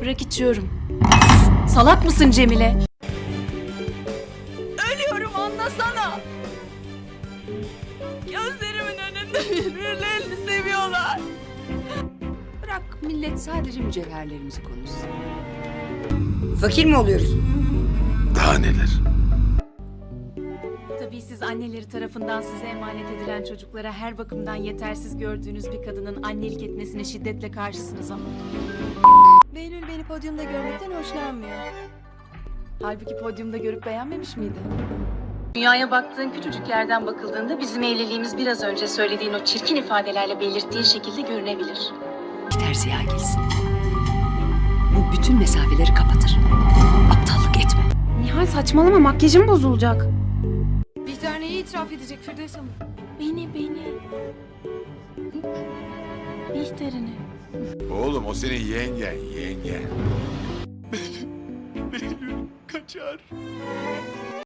Bırak içiyorum. Salak mısın Cemile? Ölüyorum anlasana. Gözlerimin önünde birbirlerini seviyorlar. Bırak millet sadece mücevherlerimizi konuşsun. Fakir mi oluyoruz? Daha neler? Tabii siz anneleri tarafından size emanet edilen çocuklara her bakımdan yetersiz gördüğünüz bir kadının annelik etmesine şiddetle karşısınız ama. Behlül beni podyumda görmekten hoşlanmıyor. Halbuki podyumda görüp beğenmemiş miydi? Dünyaya baktığın küçücük yerden bakıldığında bizim evliliğimiz biraz önce söylediğin o çirkin ifadelerle belirttiğin şekilde görünebilir. Gider Ziya gelsin. Bu bütün mesafeleri kapatır. Aptallık etme. Nihal saçmalama makyajım bozulacak. Bihterneyi itiraf edecek Firdevs Hanım. Beni, beni. Bihter'ini. Oğlum o senin yengen, yengen. Kaçar.